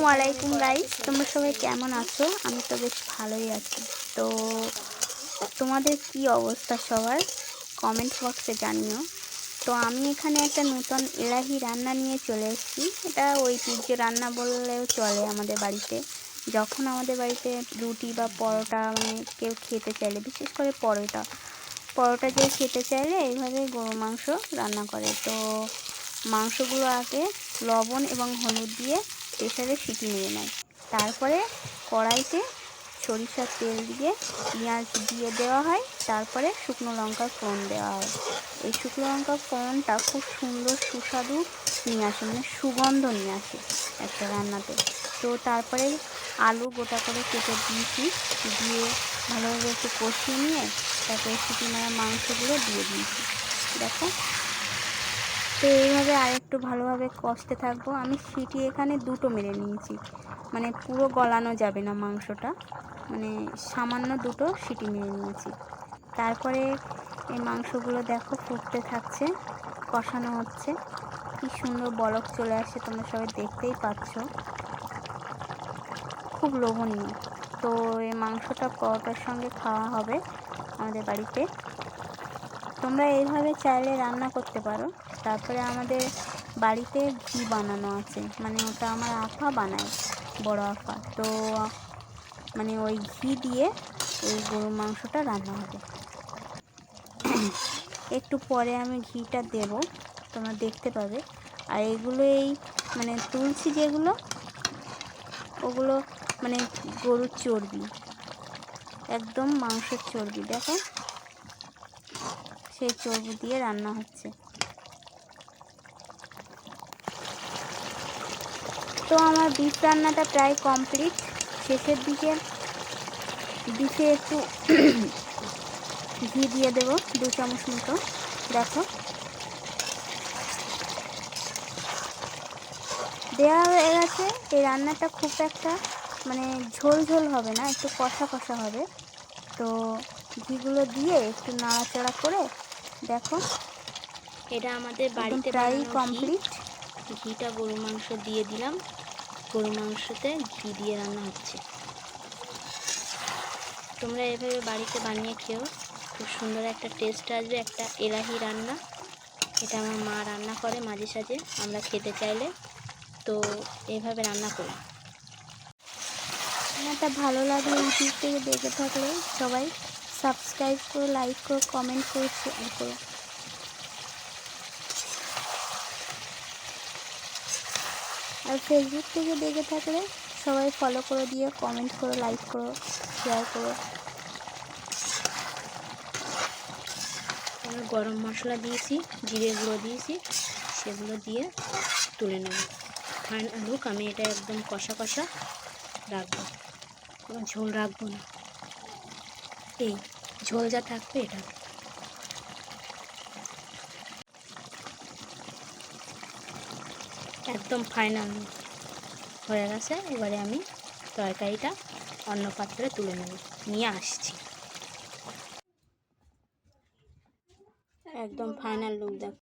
আসসালামু আলাইকুম গাইস তোমরা সবাই কেমন আছো? আমি তো বেশ ভালোই আছি। তো, তোমাদের কি অবস্থা সবার? কমেন্ট বক্সে জানিও। তো, আমি এখানে একটা নতুন এলাহি রান্না নিয়ে চলে এসেছি। এটা ঐতিহ্য রান্না বললেও চলে আমাদের বাড়িতে। যখন আমাদের বাড়িতে রুটি বা পরোটা মানে কেউ খেতে চাইলে, বিশেষ করে পরোটা পরোটা যে খেতে চাইলে এইভাবে গরু মাংস রান্না করে। তো, মাংসগুলো আগে লবণ এবং হলুদ দিয়ে প্রেসারে সিটি নিয়ে নেয়। তারপরে কড়াইতে সরিষার তেল দিয়ে পেঁয়াজ দিয়ে দেওয়া হয়, তারপরে শুকনো লঙ্কার ফোড়ন দেওয়া হয়। এই শুকনো লঙ্কার ফোড়নটা খুব সুন্দর, সুস্বাদু নিয়ে আসে মানে সুগন্ধ নিয়ে আসে একটা রান্নাতে। তো তারপরে আলু গোটা করে কেটে দিয়েছি, দিয়ে ভালোভাবে একটু কষিয়ে নিয়ে তারপরে সিটি মারা মাংসগুলো দিয়ে দিয়েছি। দেখো তো এইভাবে আর একটু ভালোভাবে কষতে থাকব। আমি সিটি এখানে দুটো মেরে নিয়েছি। মানে পুরো গলানো যাবে না মাংসটা। মানে সামান্য দুটো সিটি মেরে নিয়েছি। তারপরে এই মাংসগুলো দেখো ফুটতে থাকছে, কষানো হচ্ছে। কি সুন্দর বলক চলে আসছে তোমরা সবাই দেখতেই পাচ্ছ। খুব লোভনীয়। তো এই মাংসটা পরোটার সঙ্গে খাওয়া হবে আমাদের বাড়িতে। তোমরা এইভাবে চাইলে রান্না করতে পারো। তারপরে আমাদের বাড়িতে ঘি বানানো আছে। মানে ওটা আমার আফা বানায়, বড় আফা। তো মানে ওই ঘি দিয়ে এই গরুর মাংসটা রান্না হবে। একটু পরে আমি ঘিটা দেব, তোমরা দেখতে পাবে। আর এগুলো এই মানে তুলছি যেগুলো, ওগুলো মানে গরুর চর্বি, একদম মাংসের চর্বি, দেখো। সেই চর্বি দিয়ে রান্না হচ্ছে। তো আমার বিফ রান্নাটা প্রায় কমপ্লিট শেষের দিকে বিফে একটু ঘি দিয়ে দেবো, দু চামচ মতো। দেখো। দেওয়া হয়ে গেছে। এই রান্নাটা খুব একটা মানে ঝোল ঝোল হবে না, একটু কষা কষা হবে। তো ঘিগুলো দিয়ে একটু নাড়াচাড়া করে দেখো। এটা আমাদের বাড়িতে প্রায় কমপ্লিট ঘিটা গরু মাংস দিয়ে দিলাম। গরু মাংসতে ঘি দিয়ে রান্না হচ্ছে। তোমরা এভাবে বাড়িতে বানিয়ে খেও। খুব সুন্দর একটা টেস্ট আসবে একটা এলাহি রান্না। এটা আমার মা রান্না করে মাঝে সাঝে আমরা খেতে চাইলে। তো এভাবে রান্না করি। রান্নাটা ভালো লাগলে ইউটিউব থেকে দেখে থাকলে সবাই সাবস্ক্রাইব করো লাইক করো কমেন্ট করো শেয়ার করো। আর ফেসবুক থেকে দেখে থাকলে সবাই ফলো করে দিয়ে কমেন্ট করো লাইক করো শেয়ার করো। আমরা গরম মশলা দিয়েছি, জিরে গুঁড়ো দিয়েছি, সেগুলো দিয়ে তুলে নেব। ফাইনাল লুক আমি এটা একদম কষা কষা রাখব, কোনো ঝোল রাখব না। এই ঝোল যা থাকবে এটা। একদম ফাইনাল হয়ে গেছে, এবারে আমি তরকারিটা অন্য পাত্রে তুলে নেব, নিয়ে আসছি। একদম ফাইনাল লুক দেখ।